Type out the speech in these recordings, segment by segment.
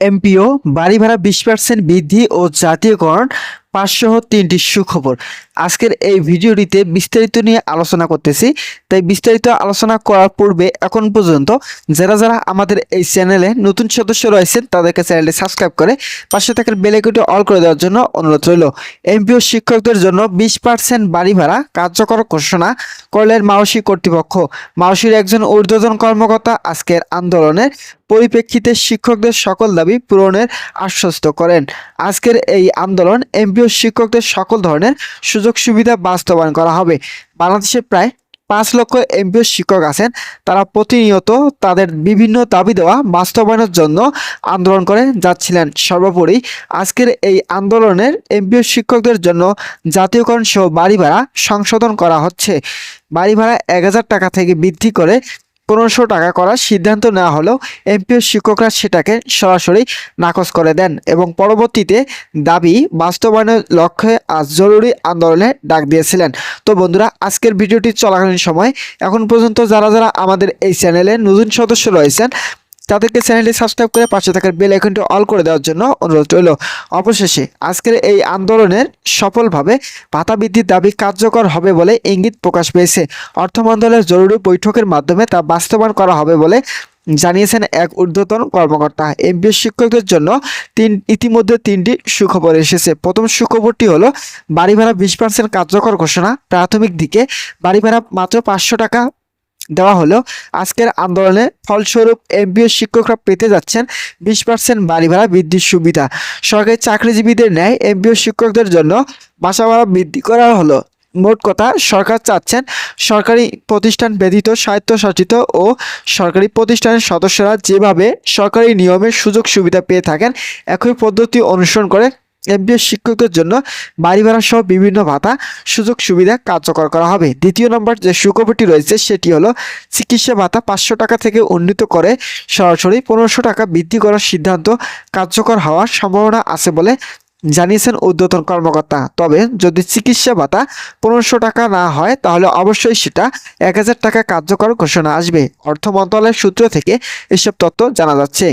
MPO বাড়ি ভাড়া বিশ পার্সেন্ট বৃদ্ধি ও জাতীয়করণ পাঁচসহ তিনটি সুখবর। আজকের এই ভিডিওটিতে বিস্তারিত নিয়ে আলোচনা করতেছি। তাই বিস্তারিত আলোচনা করার পূর্বে এখন পর্যন্ত যারা যারা আমাদের এই চ্যানেলে নতুন সদস্য রয়েছেন, তাদেরকে চ্যানেলটি সাবস্ক্রাইব করে পাশে থাকার বেলাইকনটি অল করে দেওয়ার জন্য অনুরোধ রইল। এমপিও শিক্ষকদের জন্য বিশ পার্সেন্ট বাড়ি ভাড়া কার্যকর ঘোষণা করলেন মাওসি কর্তৃপক্ষ। মাওসির একজন ঊর্ধ্বতন কর্মকর্তা আজকের আন্দোলনের পরিপ্রেক্ষিতে শিক্ষকদের সকল দাবি পূরণের আশ্বস্ত করেন। আজকের এই আন্দোলন এমপিও শিক্ষকদের সকল ধরনের সুযোগ সুবিধা বাস্তবায়ন করা হবে। বাংলাদেশে প্রায় পাঁচ লক্ষ এমপিও শিক্ষক আছেন। তারা প্রতিনিয়ত তাদের বিভিন্ন দাবি দেওয়া বাস্তবায়নের জন্য আন্দোলন করে যাচ্ছিলেন। সর্বোপরি আজকের এই আন্দোলনের এমপিও শিক্ষকদের জন্য জাতীয়করণ সহ বাড়ি ভাড়া সংশোধন করা হচ্ছে। বাড়ি ভাড়া এক হাজার টাকা থেকে বৃদ্ধি করে পনেরোশো টাকা করার সিদ্ধান্ত নেওয়া হলেও এমপিও শিক্ষকরা সেটাকে সরাসরি নাকচ করে দেন এবং পরবর্তীতে দাবি বাস্তবায়নের লক্ষ্যে আজ জরুরি আন্দোলনে ডাক দিয়েছিলেন। তো বন্ধুরা, আজকের ভিডিওটি চলাকালীন সময়। এখন পর্যন্ত যারা যারা আমাদের এই চ্যানেলে নতুন সদস্য রয়েছেন তাদেরকে চ্যানেলটি সাবস্ক্রাইব করে পাশে থাকার বেল আইকনটি অল করে দেওয়ার জন্য অনুরোধ রইল। অবশেষে আজকের এই আন্দোলনের সফলভাবে ভাতা বৃদ্ধির দাবি কার্যকর হবে বলে ইঙ্গিত প্রকাশ পেয়েছে। অর্থ মন্ত্রণালয়ের জরুরি বৈঠকের মাধ্যমে তা বাস্তবায়ন করা হবে বলে জানিয়েছেন এক ঊর্ধ্বতন কর্মকর্তা। এমবিএস শিক্ষকদের জন্য তিন, ইতিমধ্যে তিনটি সুখবর এসেছে। প্রথম সুখবরটি হলো, বাড়ি ভাড়া বিশ পার্সেন্ট কার্যকর ঘোষণা। প্রাথমিক দিকে বাড়ি ভাড়া মাত্র পাঁচশো টাকা দেওয়া হলো। আজকের আন্দোলনে ফলস্বরূপ এমবিএস শিক্ষকরা পেতে যাচ্ছেন বিশ পার্সেন্ট বাড়ি ভাড়া বৃদ্ধির সুবিধা। সরকারি চাকরিজীবীদের ন্যায় এমবিএস শিক্ষকদের জন্য বাসা ভাড়া বৃদ্ধি করা হলো। মোট কথা, সরকার চাচ্ছেন সরকারি প্রতিষ্ঠান ব্যতীত স্বায়ত্তশাসিত ও সরকারি প্রতিষ্ঠানের সদস্যরা যেভাবে সরকারি নিয়মের সুযোগ সুবিধা পেয়ে থাকেন, একই পদ্ধতি অনুসরণ করে এমবিএস শিক্ষকদের জন্য বাড়ি ভাড়া সহ বিভিন্ন ভাতা, সুযোগ সুবিধা কার্যকর করা হবে। দ্বিতীয় নম্বর যে সুখবরটি রয়েছে সেটি হলো চিকিৎসা ভাতা পাঁচশো টাকা থেকে উন্নীত করে সরাসরি পনেরোশো টাকা বৃদ্ধি করার সিদ্ধান্ত কার্যকর হওয়ার সম্ভাবনা আছে বলে জানিয়েছেন ঊর্ধ্বতন কর্মকর্তা। তবে যদি চিকিৎসা ভাতা পনেরোশো টাকা না হয়, তাহলে অবশ্যই সেটা এক হাজার টাকা কার্যকর ঘোষণা আসবে। অর্থ মন্ত্রণালয়ের সূত্র থেকে এসব তথ্য জানা যাচ্ছে।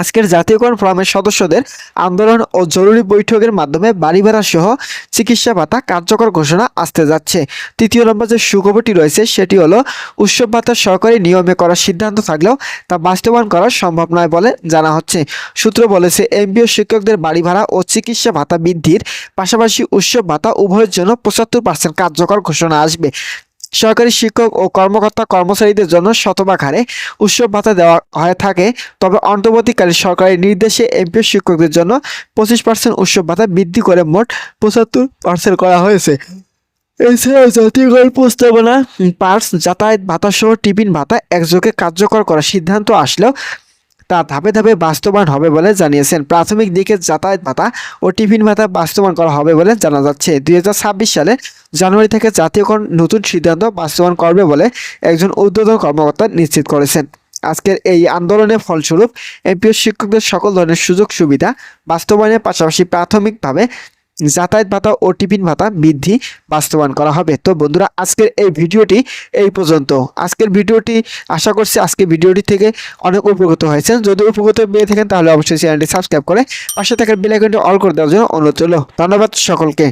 আজকের জাতীয়করণ ফোরামের সদস্যদের আন্দোলন ও জরুরি বৈঠকের মাধ্যমে বাড়ি ভাড়া সহ চিকিৎসা ভাতা কার্যকর ঘোষণা আসতে যাচ্ছে। তৃতীয় নম্বর যে সুখবরটি রয়েছে, সেটি হলো উৎসব ভাতা সরকারি নিয়মে করার সিদ্ধান্ত থাকলেও তা বাস্তবায়ন করা সম্ভব নয় বলে জানা হচ্ছে। সূত্র বলেছে এমবিও শিক্ষকদের বাড়ি ভাড়া ও চিকিৎসা ভাতা বৃদ্ধির পাশাপাশি উৎসব ভাতা উভয়ের জন্য পঁচাত্তর পার্সেন্ট কার্যকর ঘোষণা আসবে। সরকারি শিক্ষক ও কর্মকর্তা কর্মচারীদের জন্য শতভাগ হারে উৎসব ভাতা দেওয়া হয়ে থাকে। তবে অন্তর্বর্তীকালে সরকারি নির্দেশে এমপিও শিক্ষকদের জন্য পঁচিশ পার্সেন্ট উৎসব ভাতা বৃদ্ধি করে মোট পঁচাত্তর পার্সেন্ট করা হয়েছে। এছাড়াও জাতীয়করণ প্রস্তাবনা পার্স, যাতায়াত ভাতা সহ টিফিন ভাতা একযোগে কার্যকর করার সিদ্ধান্ত আসলেও তা ধাপে ধাপে বাস্তবায়ন হবে বলে জানিয়েছেন। প্রাথমিক দিকে যাতায়াত ভাতা ও টিফিন ভাতা বাস্তবায়ন করা হবে বলে জানা যাচ্ছে। দুই হাজার ছাব্বিশ সালে জানুয়ারি থেকে জাতীয়করণ নতুন সিদ্ধান্ত বাস্তবায়ন করবে বলে একজন উদ্বোধন কর্মকর্তা নিশ্চিত করেছেন। আজকের এই আন্দোলনের ফলস্বরূপ এমপিও শিক্ষকদের সকল ধরনের সুযোগ সুবিধা বাস্তবায়নের পাশাপাশি প্রাথমিকভাবে যাতায়াত ভাতা ও টিফিন ভাতা বৃদ্ধি বাস্তবায়ন করা হবে। তো বন্ধুরা, আজকের এই ভিডিওটি এই পর্যন্ত। আজকের ভিডিওটি, আশা করছি আজকের ভিডিওটি থেকে অনেক উপকৃত হয়েছেন। যদি উপকৃত পেয়ে থাকেন, তাহলে অবশ্যই চ্যানেলটি সাবস্ক্রাইব করে পাশে থাকার বেলাইকনটি অল করে দেওয়ার জন্য অনুরোধ ধন্যবাদ সকলকে।